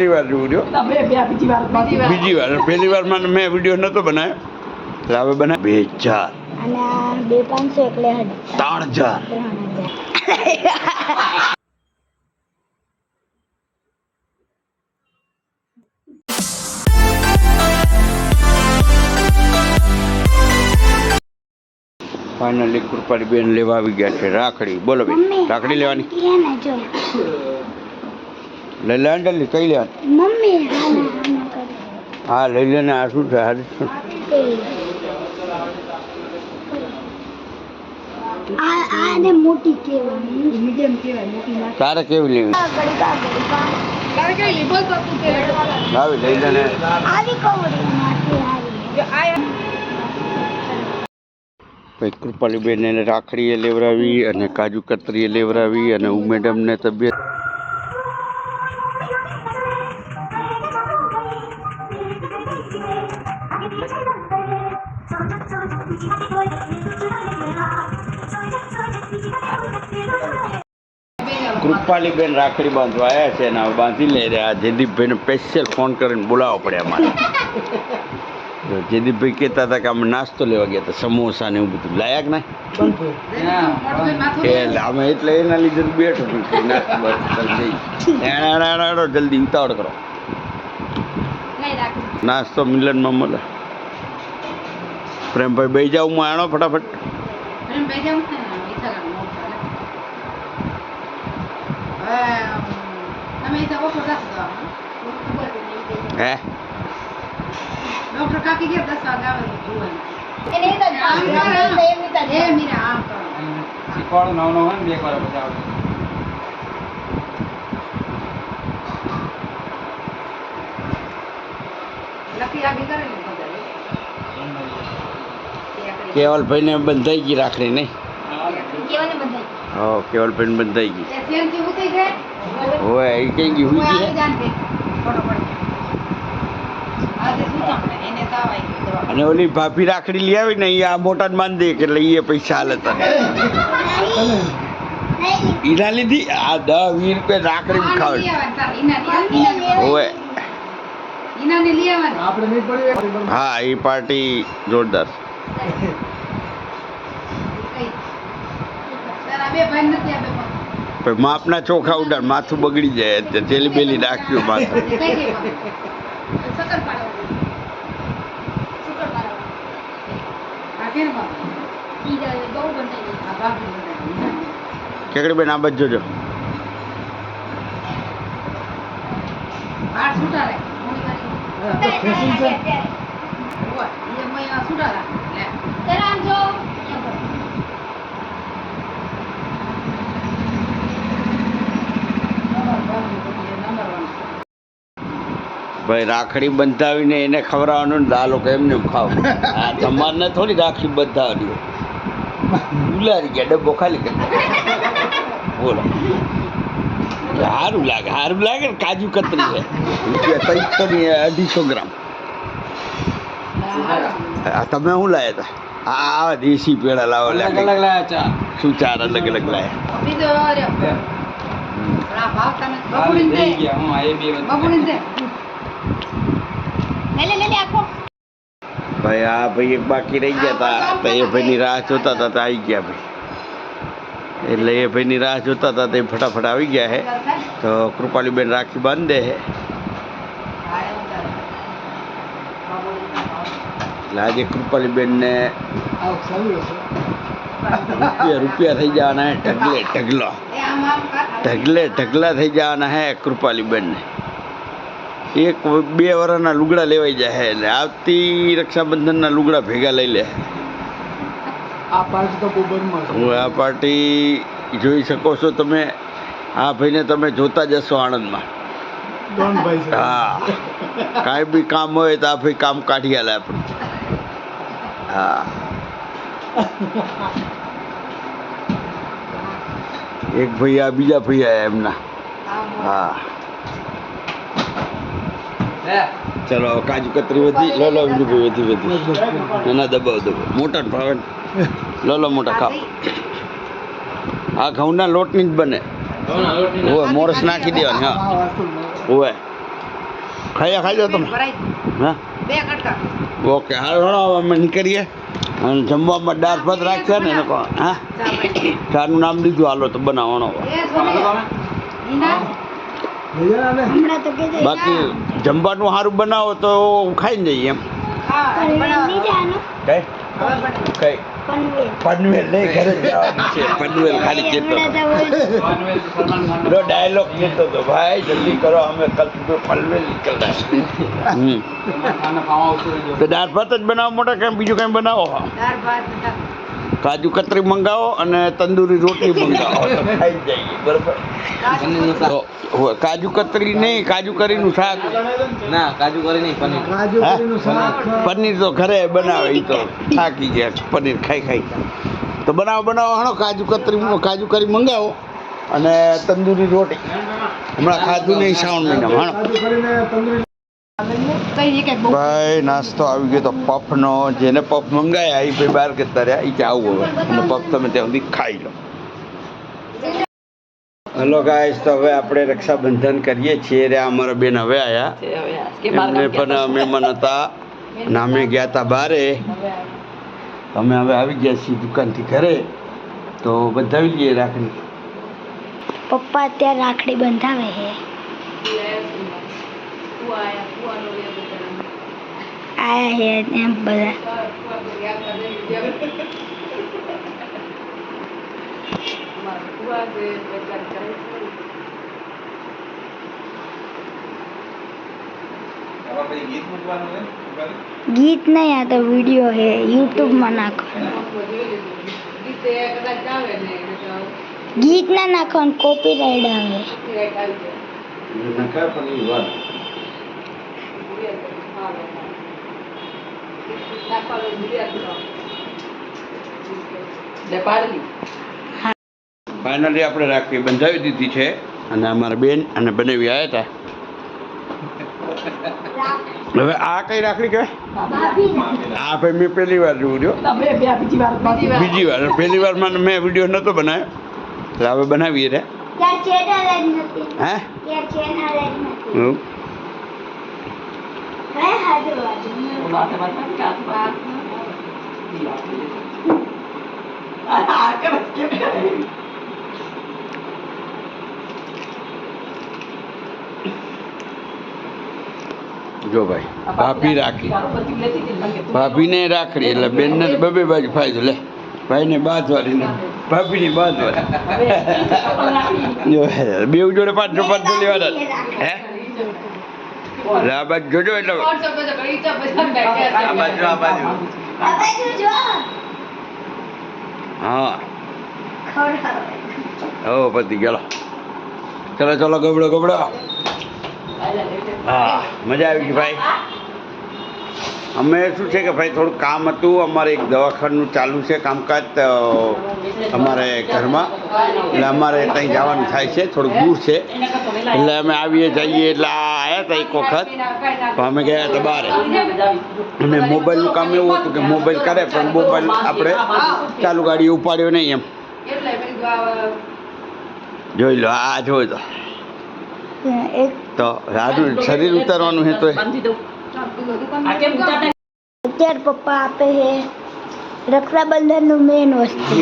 પહેલી વાર જોઉં બીજી વાર પહેલી વાર મને મેં વીડિયો નહોતો બનાવ્યો. એટલે હવે બનાવ બે હજાર. ત્રણ હજાર. ફાઇનલી કૃપાળી બેન લેવા આવી ગયા છે. રાખડી. બોલો બેન. રાખડી લેવાની. લઈ લે જલ્દી કઈ લે હા લઈ લેને આ શું છે હારી શું? તે. આ આને મોટી કહેવાની. મીડિયમ કહેવાય મોટી ના તારે કેવી લેવી? આવી લઈ લેને ને. પછી આવી. કૃપાલી બેન એને રાખડીએ લેવડાવી અને કાજુ કતરીએ લેવડાવી અને હું મેડમને તબિયત કૃપાલી બેન રાખડી બાંધવા આવ્યા છે હવે બાંધી લઈ રહ્યા જયદીપભાઈને સ્પેશિયલ ફોન કરીને બોલાવવો પડે અમારે. જયદીપભાઈ કહેતા હતા કે અમે નાસ્તો લેવા ગયા હતા સમોસા ને એવું બધું. લાયક ને અમે એટલે એના લીધે બેઠો જલ્દી ઉતાવળ કરો. નાસ્તો મિલનમાં મળે પ્રેમભાઈ બે જાવ હું આણો ફટાફટ હે ડોક્ટર કાકી ગયા દસ વાગે આવે. એને એ તો આમ કરો. એમ જ. મીરા આમ કરો. શીખવાડું નવ નવ હોય ને બે વાર પછી આવડે લકી આગી કરેલી બધા. તે આગળ. કેવલભાઈને બંધાઈ ગઈ રાખડી નહીં? હો કેવલભાઈને બંધાઈ ગઈ. હવે એ કઈ ગઈ હું? એને. અને ઓલી ભાભી રાખડી લઈ આવી ને એ આ મોટા માન દે કે એટલે એ પૈસા હાલે તને. ઈના લીધી? આ દસ વીસ રૂપિયા રાખડી આને ખાવે. લઈ આવવાનું તાર. ઈનાની- ઈનાની- ઓવે ઈનાને લઈ આવવાનું. આપણે નહીં પડ્યું હા એ પાર્ટી જોરદાર કઈ. તારા બે ભાઈ નથી આ બે ભાઈ. પછી માપના ચોખા ઉડાડ માથું બગડી જાય તેલી બેલી નાખ્યું માથું. કેકડી બેન આ બાજુ જોજો. છૂટા રાખ. મોડી કરી. ફેશન છે ઓય, એ મય છૂટા રાખ. લે. જરા આમ જો. Number one. ભાઈ રાખડી બંધાવીને એને ખવડાવવાનું ને આ લોકો એમને એમ ખાવ. આ તમારને થોડી રાખડી બંધાવવાની ઉલારી ગયા ડબ્બો ખાલી કરી બોલો. સારું લાગે સારું લાગે ને કાજુ કતરી છે રૂપિયા ત્રણસો ની અઢીસો ગ્રામ. તમે શું લાયા હતા આ આ દેશી પેડા લાવો અલગ અલગ લાયા ચા. શું ચાર અલગ અલગ લાયા બીજો રહ્યો. પણ આ ભાવ તમે હાલ બબુડીને થઈ દે. ગયા હું આ એ બે વચ્ચે. બબુડીને દે. લે લે લે લે આખો. આ ભાઈ એક બાકી રહી ગયા હતા તો એ ભાઈની રાહ જોતા હતા તો આવી ગયા ભાઈ એટલે એ ભાઈની રાહ જોતા હતા તે ફટાફટ આવી ગયા હે તો કૃપાલીબેન રાખી બાંધે હે. બબુડીના ભાવ. એટલે આજે કૃપાલીબેનને રૂપિયા રૂપિયા થઈ જવાના હે, ઢગલે ઢગલો. ઢગલે ઢગલા થઈ જવાના હે કૃપાલીબેનને એક બે વરાના લુગડા લેવાઈ જાય એટલે આવતી રક્ષાબંધનના લુગડા ભેગા લઈ લે. આ પાર્ટ તો હું આ પાર્ટી જોઈ શકો છો તમે. આ ભાઈને તમે જોતા જશો આણંદમાં. હા. કાંઈ બી કામ હોય તો આ ભાઈ કામ કાઢી આલે આપણું. હા. એક ભાઈ આ બીજા ભાઈ આયા એમના. હે. ચલો કાજુ કતરી વધી લો લો બીજું ભાઈ વધી વધી. ના ના દબાવ દબાવ. મોટા ને ભાવે લો લો મોટા ખાવ આ ઘઉંના લોટની જ બને. ઓવે મોરસ નાખી દેવાની હા. ઓવે. ખાઈ ખાઈ લો તમે. હા? ઓકે હાલ હળો હવે અમે નીકળીએ. અને જમવામાં દાળ ભાત રાખ્યા ને એને કહો હા? ચાનું નામ લીધું હાલો તો બનાવવાનો બાકી જમવાનું સારું બનાવો તો ખાઈને જઈએ એમ. કઈ કઈ? પનવેલ નહીં ઘરે જવાનું છે. પનવેલ ખાલી ડાયલોગ ભાઈ જલ્દી કરો અમે કલ પનવેલ તો દાળ ભાત જ બનાવો મોટા કેમ બીજું કંઈ બનાવો? દાળ ભાત. કાજુ કતરી મંગાવો અને તંદૂરી રોટલી મંગાવો. બરોબર? કાજુ કતરી નહીં કાજુ કરીનું શાક. ના કાજુ કરી નહીં પનીર. કાજુ હા? કરીનું શાક. પનીર તો ઘરે બનાવે એ તો થાકી ગયા પનીર ખાઈ ખાઈ. તો બનાવો બનાવો હણો કાજુ કતરી કાજુ કરી મંગાવો અને તંદૂરી રોટી. હમણાં ખાધું નહીં શ્રાવણ મહિનામાં હણો. ભાઈ નાસ્તો આવી ગયો તો પફનો જેને પફ મંગાયા એ ભાઈ બહાર કરતા રહ્યા એ કે આવું હવે. અને પફ તમે ત્યાં સુધી ખાઈ લો. હલો ગાઈસ તો હવે આપણે રક્ષાબંધન કરીએ છીએ રે અમારા બેન હવે આવ્યા એમને પણ મહેમાન હતા. નામે ગયા હતા બારે. અમે હવે આવી ગયા છીએ દુકાનથી ઘરે. તો બધાવી લઈએ રાખડી. પપ્પા અત્યારે રાખડી બંધાવે છે. આયા છે એમ બધા ગીત નહીં આ તો વીડિયો છે યુટ્યુબમાં નાખો ગીત ના નાખો કોપીરાઇટ આવે ફાઇનલી આપણે રાખડી બંધાવી દીધી છે. અને અમારા બેન અને બનાવી આવ્યા હતા. હવે આ કઈ રાખડી કહેવાય? આ ભાઈ મેં પહેલી વાર જોયું છું બીજી વાર. પહેલી વાર મને મેં વીડિયો નહોતો બનાવ્યો. એટલે હવે બનાવીએ રે. હે? જ એવું? કઈ હાજુ જો ભાઈ ભાભી રાખી. ભાભીને રાખડી એટલે બેનને તો બબે બાજુ ફાયદો. લે ભાઈને બાજવારી ને ભાભીની બાજવારી જો હે, બેવ જોડે પાંચસો પાંચસો લેવાના. હે? એટલે આ બાજુ જોજો એટલે. આ બાજુ આ બાજુ હા. ઓ પતિ પતી ગયો ચલો ચલો ગબડો ગબડો. હા મજા આવી ગઈ ભાઈ. અમે શું છે કે ભાઈ થોડું કામ હતું અમારે એક દવાખાનું ચાલુ છે કામકાજ અમારે ઘરમાં. એટલે અમારે ત્યાં જવાનું થાય છે થોડુંક દૂર છે. એટલે અમે આવીએ જઈએ એટલે આ આવ્યા હતા એક વખત. તો અમે ગયા હતા બહાર અને મોબાઈલનું કામ એવું હતું કે મોબાઈલ કરે પણ મોબાઈલ આપણે ચાલુ ગાડી ઉપાડ્યો નહીં એમ. જોઈ લો આ જોઈ લો. તો રાજુ શરીર ઉતારવાનું છે તો અત્યારે પપ્પા આપે છે રક્ષાબંધનનું મેન વસ્તુ.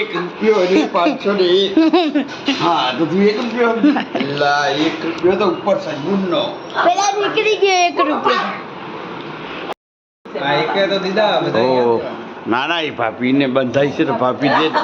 એક રૂપિયો અને પાંચસો ને એક હા તો તું એક રૂપિયો એલા એક રૂપિયો તો ઉપર સગુનનો પેલા નીકળી ગયો એક રૂપિયા. આ એકે તો દીધા બધા ના ના એ ભાભીને બંધાઈ છે તો ભાભી દે ને.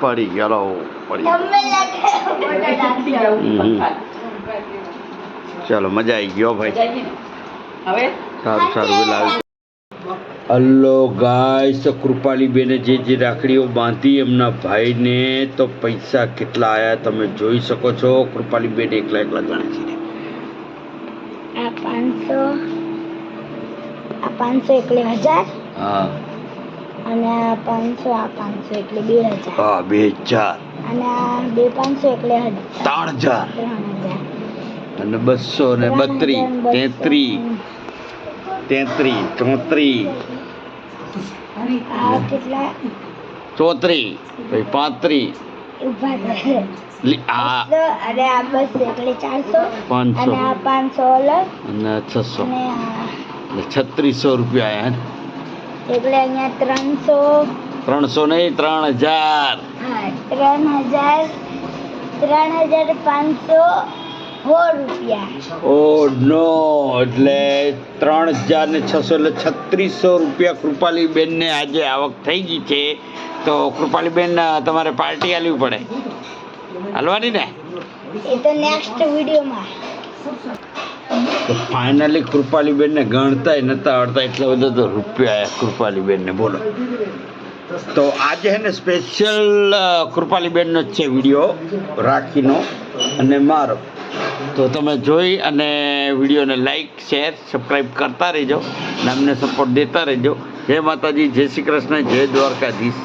પડી ગયો. પડી તમે લાગે. હમ. ચાલો મજા આવી ગયો ભાઈ. સારું સારું વેલા હલો ગાય તો કૃપાલી બેને જે જે રાખડીઓ બાંધી એમના ભાઈને તો પૈસા કેટલા આયા તમે જોઈ શકો છો. કૃપાલી બેન એકલા એકલા ગણે છે. આ પાંચસો આ પાંચસો એટલે હજાર. હા. અને આ પાંચસો આ પાંચસો એટલે બે હજાર. હા બે હજાર. અને આ બે પાંચસો એટલે ત્રણ હજાર. અને બસો ને બત્રીસ. તેત્રીસ. તેત્રીસ. ચોત્રીસ. કેટલા? પછી પાંત્રીસ. પાંચસો. છત્રીસો રૂપિયા એટલે અહીંયા ત્રણસો ત્રણસો નહીં ત્રણ હજાર. હા ત્રણ હજાર ત્રણ હજાર પાંચસો ઓ નો એટલે ત્રણ હજાર ને છસો એટલે છત્રીસો રૂપિયા કૃપાલીબેનને આજે આવક થઈ ગઈ છે. તો કૃપાલીબેન તમારે પાર્ટી આલવી પડે. હાલવાની ને? એ તો નેક્સ્ટ વિડીયોમાં તો ફાઇનલી કૃપાલીબેનને ગણતાય, નતા આવડતા એટલા બધા તો રૂપિયા કૃપાલીબેનને, બોલો. તો આજે હે ને સ્પેશિયલ કૃપાલીબેનનો જ છે વીડિયો રાખીનો અને મારો. તો તમે જોઈ અને વિડીયોને લાઈક શેર સબસ્ક્રાઈબ કરતા રહેજો અને અમને સપોર્ટ દેતા રહેજો. જય માતાજી, જય શ્રી કૃષ્ણ, જય દ્વારકાધીશ.